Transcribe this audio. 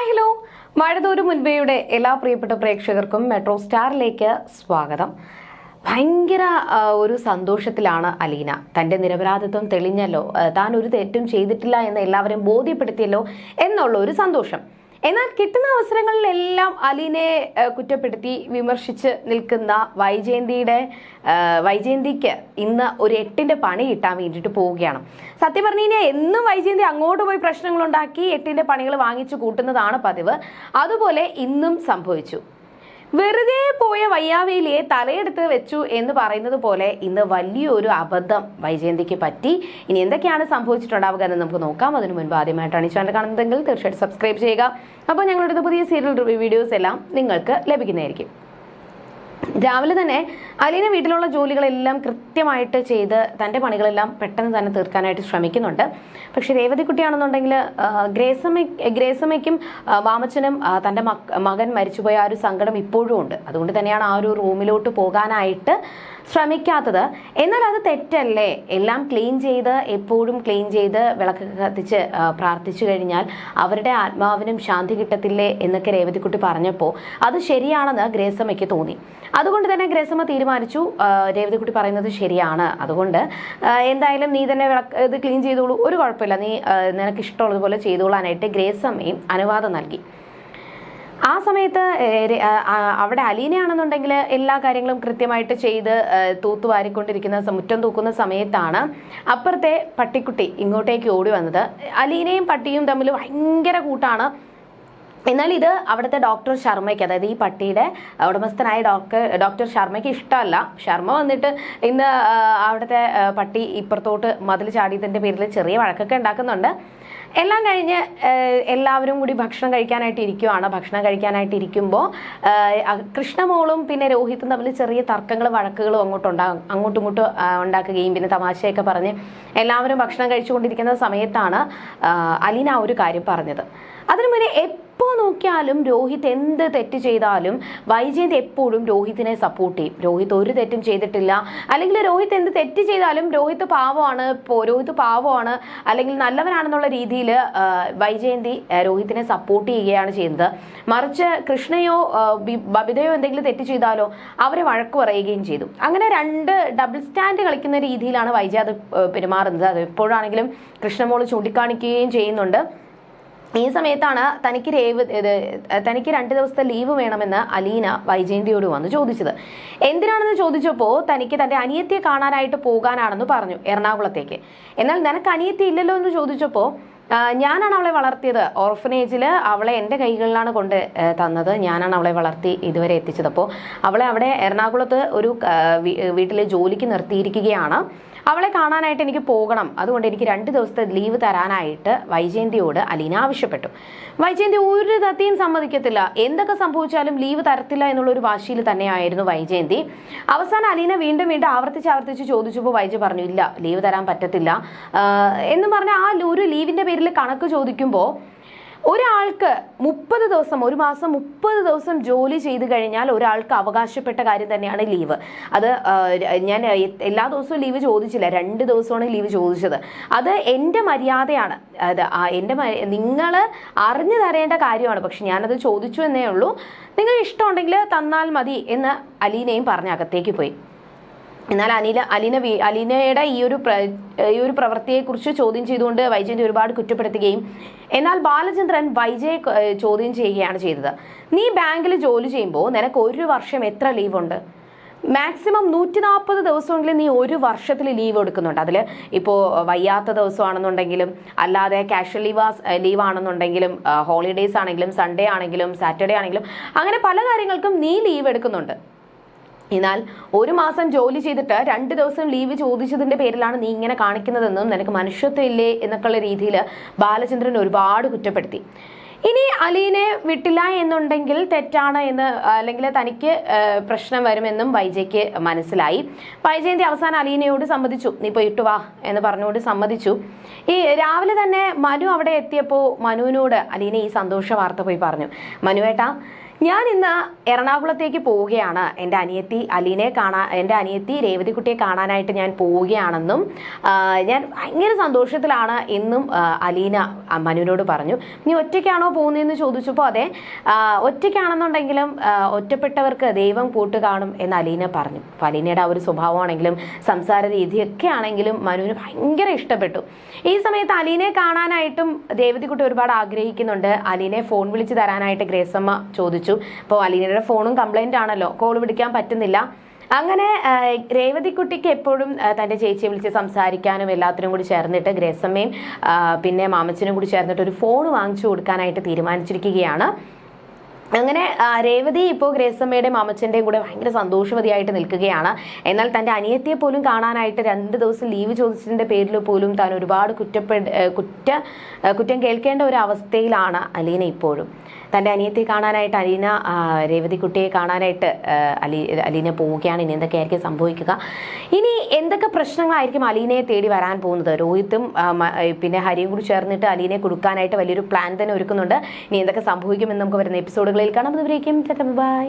Hi hello മഴതൂര് മുൻപേയുടെ എല്ലാ പ്രിയപ്പെട്ട പ്രേക്ഷകർക്കും മെട്രോ സ്റ്റാറിലേക്ക് സ്വാഗതം. ഭയങ്കര ഒരു സന്തോഷത്തിലാണ് അലീന. തന്റെ നിരപരാധിത്വം തെളിഞ്ഞല്ലോ. താൻ ഒരു തെറ്റും ചെയ്തിട്ടില്ല എന്ന് എല്ലാവരും ബോധ്യപ്പെടുത്തിയല്ലോ എന്നുള്ള ഒരു സന്തോഷം. എന്നാൽ കിട്ടുന്ന അവസരങ്ങളിലെല്ലാം അലിനെ കുറ്റപ്പെടുത്തി വിമർശിച്ച് നിൽക്കുന്ന വൈജയന്തിയുടെ വൈജയന്തിക്ക് ഇന്ന് ഒരു എട്ടിന്റെ പണി കിട്ടാൻ വേണ്ടിയിട്ട് പോവുകയാണ്. സത്യം പറഞ്ഞു കഴിഞ്ഞാൽ എന്നും വൈജയന്തി അങ്ങോട്ട് പോയി പ്രശ്നങ്ങൾ ഉണ്ടാക്കി എട്ടിന്റെ പണികൾ വാങ്ങിച്ചു കൂട്ടുന്നതാണ് പതിവ്. അതുപോലെ ഇന്നും സംഭവിച്ചു. വെറുതെ പോയ വയ്യാവേലിയെ തലയെടുത്ത് വെച്ചു എന്ന് പറയുന്നത് പോലെ ഇന്ന് വലിയൊരു അബദ്ധം വൈജയന്തിക്ക് പറ്റി. ഇനി എന്തൊക്കെയാണ് സംഭവിച്ചിട്ടുണ്ടാവുക എന്ന് നമുക്ക് നോക്കാം. അതിനു മുൻപ് ആദ്യമായിട്ടാണ് ഈ ചാനൽ കാണുന്നതെങ്കിൽ തീർച്ചയായിട്ടും സബ്സ്ക്രൈബ് ചെയ്യുക. അപ്പോൾ ഞങ്ങളുടെ പുതിയ സീരിയൽ റിവ്യൂ വീഡിയോസ് എല്ലാം നിങ്ങൾക്ക് ലഭിക്കുന്നതായിരിക്കും. രാവിലെ തന്നെ അലീന വീട്ടിലുള്ള ജോലികളെല്ലാം കൃത്യമായിട്ട് ചെയ്ത് തന്റെ പണികളെല്ലാം പെട്ടെന്ന് തന്നെ തീർക്കാനായിട്ട് ശ്രമിക്കുന്നുണ്ട്. പക്ഷേ രേവതിക്കുട്ടിയാണെന്നുണ്ടെങ്കിൽ ഗ്രേസമ്മ ഗ്രേസമ്മയ്ക്കും വാമച്ചനും തന്റെ മകൻ മരിച്ചുപോയ ആ ഒരു സങ്കടം ഇപ്പോഴും ഉണ്ട്. അതുകൊണ്ട് തന്നെയാണ് ആ ഒരു റൂമിലോട്ട് പോകാനായിട്ട് ശ്രമിക്കാത്തത്. എന്നാൽ അത് തെറ്റല്ലേ? എല്ലാം ക്ലീൻ ചെയ്ത് എപ്പോഴും ക്ലീൻ ചെയ്ത് വിളക്ക് കത്തിച്ച് പ്രാർത്ഥിച്ചു കഴിഞ്ഞാൽ അവരുടെ ആത്മാവിനും ശാന്തി കിട്ടത്തില്ലേ എന്നൊക്കെ രേവതിക്കുട്ടി പറഞ്ഞപ്പോൾ അത് ശരിയാണെന്ന് ഗ്രേസമ്മയ്ക്ക് തോന്നി. അതുകൊണ്ട് തന്നെ ഗ്രേസമ്മ തീരുമാനിച്ചു രേവതിക്കുട്ടി പറയുന്നത് ശരിയാണ്. അതുകൊണ്ട് എന്തായാലും നീ തന്നെ വിളക്ക് ഇത് ക്ലീൻ ചെയ്തോളൂ. ഒരു കുഴപ്പമില്ല. നീ നിനക്ക് ഇഷ്ടമുള്ളതുപോലെ ചെയ്തോളാനായിട്ട് ഗ്രേസമ്മയും അനുവാദം നൽകി. ആ സമയത്ത് അവിടെ അലീനയാണെന്നുണ്ടെങ്കിൽ എല്ലാ കാര്യങ്ങളും കൃത്യമായിട്ട് ചെയ്ത് തൂത്തുവാരിക്കൊണ്ടിരിക്കുന്ന മുറ്റം തൂക്കുന്ന സമയത്താണ് അപ്പുറത്തെ പട്ടിക്കുട്ടി ഇങ്ങോട്ടേക്ക് ഓടി വന്നത്. അലീനയും പട്ടിയും തമ്മിൽ ഭയങ്കര കൂട്ടാണ്. എന്നാൽ ഇത് അവിടുത്തെ ഡോക്ടർ ശർമ്മയ്ക്ക് അതായത് ഈ പട്ടിയുടെ ഉടമസ്ഥനായ ഡോക്ടർ ഡോക്ടർ ശർമ്മയ്ക്ക് ഇഷ്ടമല്ല. ശർമ്മ വന്നിട്ട് ഇന്ന് അവിടുത്തെ പട്ടി ഇപ്പുറത്തോട്ട് മതിൽ ചാടിയതിന്റെ പേരിൽ ചെറിയ വഴക്കൊക്കെ ഉണ്ടാക്കുന്നുണ്ട്. എല്ലാം കഴിഞ്ഞ് എല്ലാവരും കൂടി ഭക്ഷണം കഴിക്കാനായിട്ട് ഇരിക്കുവാണ്. ഭക്ഷണം കഴിക്കാനായിട്ട് ഇരിക്കുമ്പോൾ കൃഷ്ണമോളും പിന്നെ രോഹിത്തും തമ്മിൽ ചെറിയ തർക്കങ്ങളും വഴക്കുകളും അങ്ങോട്ടും ഉണ്ടാകും അങ്ങോട്ടും ഇങ്ങോട്ടും ഉണ്ടാക്കുകയും പിന്നെ തമാശയൊക്കെ പറഞ്ഞ് എല്ലാവരും ഭക്ഷണം കഴിച്ചുകൊണ്ടിരിക്കുന്ന സമയത്താണ് അലീന ഒരു കാര്യം പറഞ്ഞത്. അതിനു മുന്നേ എപ്പോൾ നോക്കിയാലും രോഹിത് എന്ത് തെറ്റ് ചെയ്താലും വൈജയന്ത് എപ്പോഴും രോഹിത്തിനെ സപ്പോർട്ട് ചെയ്യും. രോഹിത് ഒരു തെറ്റും ചെയ്തിട്ടില്ല. അല്ലെങ്കിൽ രോഹിത് എന്ത് തെറ്റ് ചെയ്താലും രോഹിത് പാവമാണ് രോഹിത് പാവമാണ് അല്ലെങ്കിൽ നല്ലവനാണെന്നുള്ള രീതിയിൽ വൈജയന്തി രോഹിത്തിനെ സപ്പോർട്ട് ചെയ്യുകയാണ് ചെയ്യുന്നത്. മറിച്ച് കൃഷ്ണയോ ബബിതയോ എന്തെങ്കിലും തെറ്റ് ചെയ്താലോ അവരെ വഴക്ക് പറയുകയും ചെയ്തു. അങ്ങനെ രണ്ട് ഡബിൾ സ്റ്റാൻഡ് കളിക്കുന്ന രീതിയിലാണ് വൈജയ അത് ആ, പെരുമാറുന്നത്. അത് എപ്പോഴാണെങ്കിലും കൃഷ്ണമോൾ ചൂണ്ടിക്കാണിക്കുകയും ചെയ്യുന്നുണ്ട്. ഈ സമയത്താണ് തനിക്ക് രേവ് തനിക്ക് രണ്ട് ദിവസത്തെ ലീവ് വേണമെന്ന് അലീന വൈജയന്തിയോട് വന്ന് ചോദിച്ചത്. എന്തിനാണെന്ന് ചോദിച്ചപ്പോൾ തനിക്ക് തന്റെ അനിയത്തിയെ കാണാനായിട്ട് പോകാനാണെന്ന് പറഞ്ഞു എറണാകുളത്തേക്ക്. എന്നാൽ നിനക്ക് അനിയത്തി ഇല്ലല്ലോ എന്ന് ചോദിച്ചപ്പോൾ ഞാനാണ് അവളെ വളർത്തിയത്. ഓർഫനേജിൽ അവളെ എന്റെ കൈകളിലാണ് കൊണ്ട് തന്നത്. ഞാനാണ് അവളെ വളർത്തി ഇതുവരെ എത്തിച്ചത്. അപ്പോൾ അവളെ അവിടെ എറണാകുളത്ത് ഒരു വീട്ടിലെ ജോലിക്ക് നിർത്തിയിരിക്കുകയാണ്. അവളെ കാണാനായിട്ട് എനിക്ക് പോകണം. അതുകൊണ്ട് എനിക്ക് രണ്ട് ദിവസത്തെ ലീവ് തരാനായിട്ട് വൈജയന്തിയോട് അലീന ആവശ്യപ്പെട്ടു. വൈജയന്തി ഒരു തത്തിയും സമ്മതിക്കത്തില്ല. എന്തൊക്കെ സംഭവിച്ചാലും ലീവ് തരത്തില്ല എന്നുള്ള ഒരു വാശിയിൽ തന്നെയായിരുന്നു വൈജയന്തി. അവസാനം അലീന വീണ്ടും വീണ്ടും ആവർത്തിച്ച് ആവർത്തിച്ച് ചോദിച്ചപ്പോൾ വൈജ പറഞ്ഞു ഇല്ല ലീവ് തരാൻ പറ്റത്തില്ല. എന്ന് പറഞ്ഞ ആ ഒരു ലീവിന്റെ പേരിൽ കണക്ക് ചോദിക്കുമ്പോൾ ഒരാൾക്ക് മുപ്പത് ദിവസം ഒരു മാസം മുപ്പത് ദിവസം ജോലി ചെയ്ത് കഴിഞ്ഞാൽ ഒരാൾക്ക് അവകാശപ്പെട്ട കാര്യം തന്നെയാണ് ലീവ്. അത് ഞാൻ എല്ലാ ദിവസവും ലീവ് ചോദിച്ചില്ല. രണ്ട് ദിവസമാണ് ലീവ് ചോദിച്ചത്. അത് എന്റെ മര്യാദയാണ്. അത് എന്റെ നിങ്ങൾ അറിഞ്ഞു തരേണ്ട കാര്യമാണ്. പക്ഷെ ഞാനത് ചോദിച്ചു എന്നേ ഉള്ളൂ. നിങ്ങൾ ഇഷ്ടമുണ്ടെങ്കിൽ തന്നാൽ മതി എന്ന് അലീനയും പറഞ്ഞ് അകത്തേക്ക് പോയി. എന്നാൽ അനില അലിന അലീനയുടെ ഈ ഒരു ഈ ഒരു പ്രവൃത്തിയെക്കുറിച്ച് ചോദ്യം ചെയ്തുകൊണ്ട് വൈജയന്തി ഒരുപാട് കുറ്റപ്പെടുത്തുകയും എന്നാൽ ബാലചന്ദ്രൻ വൈജയെ ചോദ്യം ചെയ്യുകയാണ് ചെയ്തത്. നീ ബാങ്കിൽ ജോലി ചെയ്യുമ്പോൾ നിനക്ക് ഒരു വർഷം എത്ര ലീവ് ഉണ്ട് മാക്സിമം നൂറ്റി നാൽപ്പത് ദിവസമെങ്കിലും നീ ഒരു വർഷത്തിൽ ലീവ് എടുക്കുന്നുണ്ട്. അതിൽ ഇപ്പോൾ വയ്യാത്ത ദിവസമാണെന്നുണ്ടെങ്കിലും അല്ലാതെ കാഷ്വൽ ലീവ് ലീവ് ആണെന്നുണ്ടെങ്കിലും ഹോളിഡേയ്സ് ആണെങ്കിലും സൺഡേ ആണെങ്കിലും സാറ്റർഡേ ആണെങ്കിലും അങ്ങനെ പല കാര്യങ്ങൾക്കും നീ ലീവ് എടുക്കുന്നുണ്ട്. എന്നാൽ ഒരു മാസം ജോലി ചെയ്തിട്ട് രണ്ട് ദിവസം ലീവ് ചോദിച്ചതിന്റെ പേരിലാണ് നീ ഇങ്ങനെ കാണിക്കുന്നതെന്നും നിനക്ക് മനുഷ്യത്വം ഇല്ലേ എന്നൊക്കെയുള്ള രീതിയിൽ ബാലചന്ദ്രൻ ഒരുപാട് കുറ്റപ്പെടുത്തി. ഇനി അലീനെ വിട്ടില്ല എന്നുണ്ടെങ്കിൽ തെറ്റാണ് എന്ന് അല്ലെങ്കിൽ തനിക്ക് പ്രശ്നം വരുമെന്നും വൈജയ്ക്ക് മനസ്സിലായി. വൈജയന്തി അവസാനം അലീനയോട് സമ്മതിച്ചു. നീ പോയിട്ട് വാ എന്ന് പറഞ്ഞുകൊണ്ട് സമ്മതിച്ചു. ഈ രാവിലെ തന്നെ മനു അവിടെ എത്തിയപ്പോൾ മനുവിനോട് അലീന ഈ സന്തോഷ വാർത്ത പോയി പറഞ്ഞു. മനുവേട്ടാ ഞാൻ ഇന്ന് എറണാകുളത്തേക്ക് പോവുകയാണ്. എന്റെ അനിയത്തി അലീനെ കാണാൻ എന്റെ അനിയത്തി രേവതിക്കുട്ടിയെ കാണാനായിട്ട് ഞാൻ പോവുകയാണെന്നും ഞാൻ ഭയങ്കര സന്തോഷത്തിലാണ് എന്നും അലീന മനുവിനോട് പറഞ്ഞു. നീ ഒറ്റയ്ക്കാണോ പോകുന്നതെന്ന് ചോദിച്ചപ്പോൾ അതെ ഒറ്റയ്ക്കാണെന്നുണ്ടെങ്കിലും ഒറ്റപ്പെട്ടവർക്ക് ദൈവം കൂട്ട് കാണും എന്ന് അലീന പറഞ്ഞു. അപ്പോൾ അലീനയുടെ ആ ഒരു സ്വഭാവമാണെങ്കിലും സംസാര രീതിയൊക്കെ ആണെങ്കിലും മനുവിന് ഭയങ്കര ഇഷ്ടപ്പെട്ടു. ഈ സമയത്ത് അലീനെ കാണാനായിട്ടും രേവതിക്കുട്ടി ഒരുപാട് ആഗ്രഹിക്കുന്നുണ്ട്. അലീനെ ഫോൺ വിളിച്ച് തരാനായിട്ട് ഗ്രേസമ്മ ചോദിച്ചു. അപ്പോൾ അലീനയുടെ ഫോണും കംപ്ലൈന്റ് ആണല്ലോ. കോൾ വിളിക്കാൻ പറ്റുന്നില്ല. അങ്ങനെ രേവതിക്കുട്ടിക്ക് എപ്പോഴും തന്റെ ചേച്ചിയെ വിളിച്ച് സംസാരിക്കാനും എല്ലാത്തിനും കൂടി ചേർന്നിട്ട് ഗ്രേസമ്മയും പിന്നെ മാമച്ചനും കൂടി ചേർന്നിട്ട് ഒരു ഫോൺ വാങ്ങിച്ചു കൊടുക്കാനായിട്ട് തീരുമാനിച്ചിരിക്കുകയാണ്. അങ്ങനെ രേവതി ഇപ്പോൾ ഗ്രേസമ്മയുടെയും മാമച്ചന്റെയും കൂടെ ഭയങ്കര സന്തോഷവതിയായിട്ട് നിൽക്കുകയാണ്. എന്നാൽ തന്റെ അനിയത്തിയെ പോലും കാണാനായിട്ട് രണ്ട് ദിവസം ലീവ് ചോദിച്ചതിന്റെ പേരിൽ പോലും താൻ ഒരുപാട് കുറ്റപ്പെട് കുറ്റ കുറ്റം കേൾക്കേണ്ട ഒരു അവസ്ഥയിലാണ് അലീന ഇപ്പോഴും. തന്റെ അനിയത്തിയെ കാണാനായിട്ട് അലീന രേവതി കുട്ടിയെ കാണാനായിട്ട് അലി അലീന പോവുകയാണ്. ഇനി എന്തൊക്കെയായിരിക്കും സംഭവിക്കുക? ഇനി എന്തൊക്കെ പ്രശ്നങ്ങളായിരിക്കും അലീനയെ തേടി വരാൻ പോകുന്നത്? രോഹിത്തും പിന്നെ ഹരിയും കൂടി ചേർന്നിട്ട് അലീനയെ കൊടുക്കാനായിട്ട് വലിയൊരു പ്ലാൻ തന്നെ ഒരുക്കുന്നുണ്ട്. ഇനി എന്തൊക്കെ സംഭവിക്കുമെന്ന് നമുക്ക് വരുന്ന എപ്പിസോഡുകളിൽ കാണാം അതുവരേക്കും ബൈ